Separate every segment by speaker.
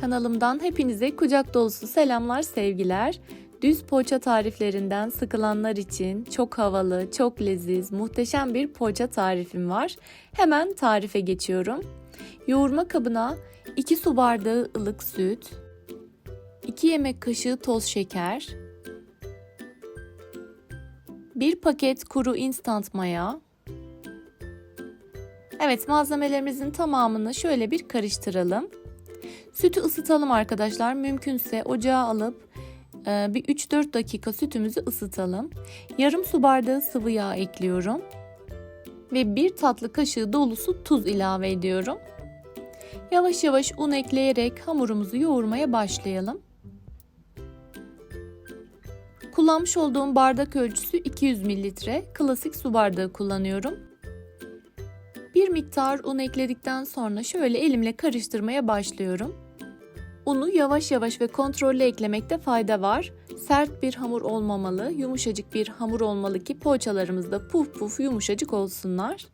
Speaker 1: Kanalımdan hepinize kucak dolusu selamlar, sevgiler. Düz poğaça tariflerinden sıkılanlar için çok havalı, çok leziz, muhteşem bir poğaça tarifim var. Hemen tarife geçiyorum. Yoğurma kabına 2 su bardağı ılık süt, 2 yemek kaşığı toz şeker, 1 paket kuru instant maya, Evet malzemelerimizin tamamını şöyle bir karıştıralım. Sütü ısıtalım arkadaşlar. Mümkünse ocağa alıp e, bir 3-4 dakika sütümüzü ısıtalım. Yarım su bardağı sıvı yağ ekliyorum. Ve bir tatlı kaşığı dolusu tuz ilave ediyorum. Yavaş yavaş un ekleyerek hamurumuzu yoğurmaya başlayalım. Kullanmış olduğum bardak ölçüsü 200 mililitre. Klasik su bardağı kullanıyorum. Bir miktar un ekledikten sonra şöyle elimle karıştırmaya başlıyorum. Unu yavaş yavaş ve kontrollü eklemekte fayda var. Sert bir hamur olmamalı, yumuşacık bir hamur olmalı ki poğaçalarımız da puf puf yumuşacık olsunlar.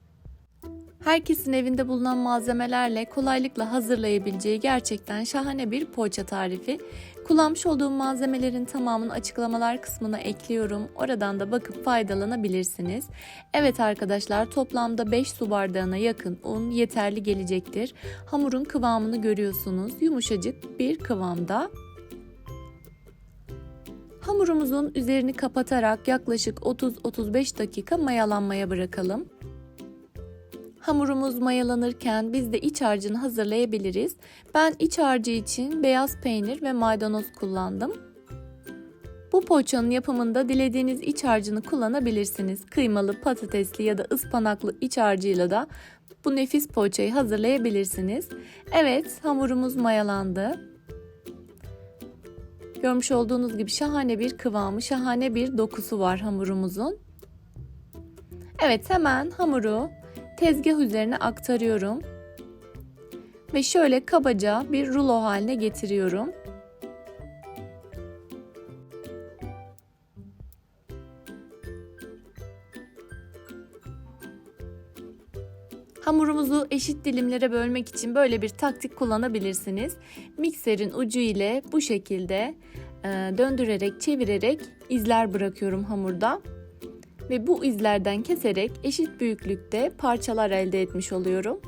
Speaker 1: Herkesin evinde bulunan malzemelerle kolaylıkla hazırlayabileceği gerçekten şahane bir poğaça tarifi. Kullanmış olduğum malzemelerin tamamını açıklamalar kısmına ekliyorum. Oradan da bakıp faydalanabilirsiniz. Evet arkadaşlar toplamda 5 su bardağına yakın un yeterli gelecektir. Hamurun kıvamını görüyorsunuz. Yumuşacık bir kıvamda. Hamurumuzun üzerini kapatarak yaklaşık 30-35 dakika mayalanmaya bırakalım. Hamurumuz mayalanırken biz de iç harcını hazırlayabiliriz. Ben iç harcı için beyaz peynir ve maydanoz kullandım. Bu poğaçanın yapımında dilediğiniz iç harcını kullanabilirsiniz. Kıymalı, patatesli ya da ıspanaklı iç harcıyla da bu nefis poğaçayı hazırlayabilirsiniz. Evet, hamurumuz mayalandı. Görmüş olduğunuz gibi şahane bir kıvamı, şahane bir dokusu var hamurumuzun. Evet, hemen hamuru tezgah üzerine aktarıyorum. Ve şöyle kabaca bir rulo haline getiriyorum. Hamurumuzu eşit dilimlere bölmek için böyle bir taktik kullanabilirsiniz. Mikserin ucu ile bu şekilde döndürerek, çevirerek izler bırakıyorum hamurda ve bu izlerden keserek eşit büyüklükte parçalar elde etmiş oluyorum.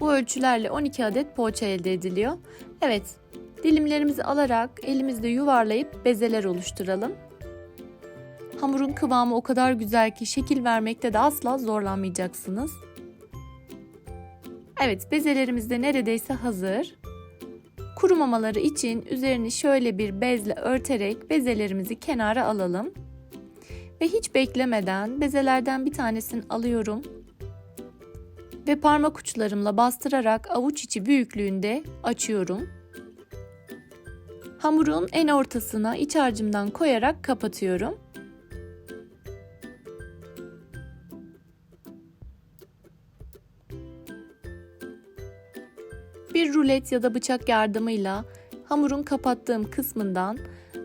Speaker 1: Bu ölçülerle 12 adet poğaça elde ediliyor. Evet, dilimlerimizi alarak elimizde yuvarlayıp bezeler oluşturalım. Hamurun kıvamı o kadar güzel ki şekil vermekte de asla zorlanmayacaksınız. Evet, bezelerimiz de neredeyse hazır. Kurumamaları için üzerini şöyle bir bezle örterek bezelerimizi kenara alalım. Ve hiç beklemeden bezelerden bir tanesini alıyorum. Ve parmak uçlarımla bastırarak avuç içi büyüklüğünde açıyorum. Hamurun en ortasına iç harcımdan koyarak kapatıyorum. Bir rulet ya da bıçak yardımıyla hamurun kapattığım kısmından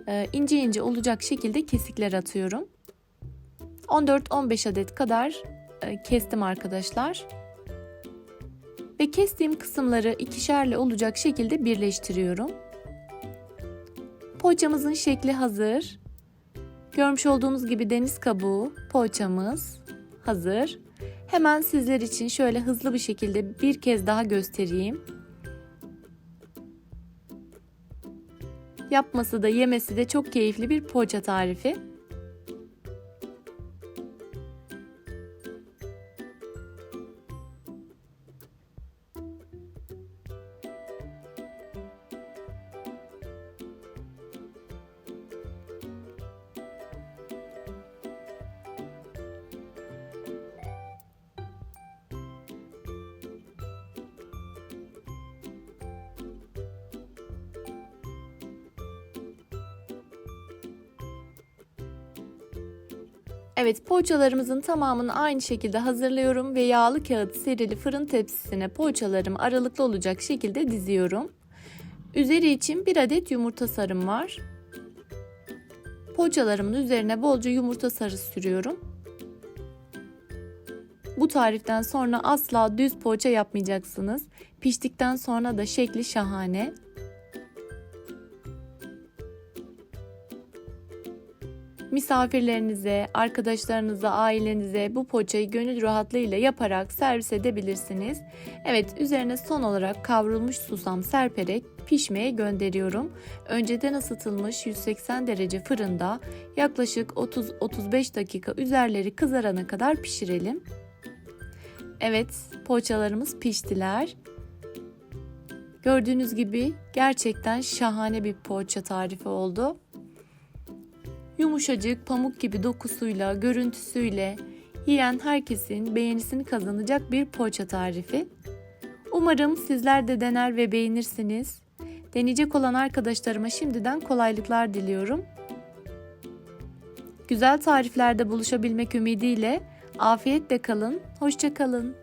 Speaker 1: e, ince ince olacak şekilde kesikler atıyorum. 14-15 adet kadar e, kestim arkadaşlar. Ve kestiğim kısımları ikişerle olacak şekilde birleştiriyorum. Poğaçamızın şekli hazır. Görmüş olduğunuz gibi deniz kabuğu poğaçamız hazır. Hemen sizler için şöyle hızlı bir şekilde bir kez daha göstereyim. Yapması da yemesi de çok keyifli bir poğaça tarifi. Evet poğaçalarımızın tamamını aynı şekilde hazırlıyorum ve yağlı kağıt serili fırın tepsisine poğaçalarımı aralıklı olacak şekilde diziyorum. Üzeri için bir adet yumurta sarım var. Poğaçalarımın üzerine bolca yumurta sarısı sürüyorum. Bu tariften sonra asla düz poğaça yapmayacaksınız. Piştikten sonra da şekli şahane. Misafirlerinize, arkadaşlarınıza, ailenize bu poğaçayı gönül rahatlığıyla yaparak servis edebilirsiniz. Evet, üzerine son olarak kavrulmuş susam serperek pişmeye gönderiyorum. Önceden ısıtılmış 180 derece fırında yaklaşık 30-35 dakika üzerleri kızarana kadar pişirelim. Evet, poğaçalarımız piştiler. Gördüğünüz gibi gerçekten şahane bir poğaça tarifi oldu. Yumuşacık, pamuk gibi dokusuyla, görüntüsüyle yiyen herkesin beğenisini kazanacak bir poğaça tarifi. Umarım sizler de dener ve beğenirsiniz. Deneyecek olan arkadaşlarıma şimdiden kolaylıklar diliyorum. Güzel tariflerde buluşabilmek ümidiyle afiyetle kalın, hoşça kalın.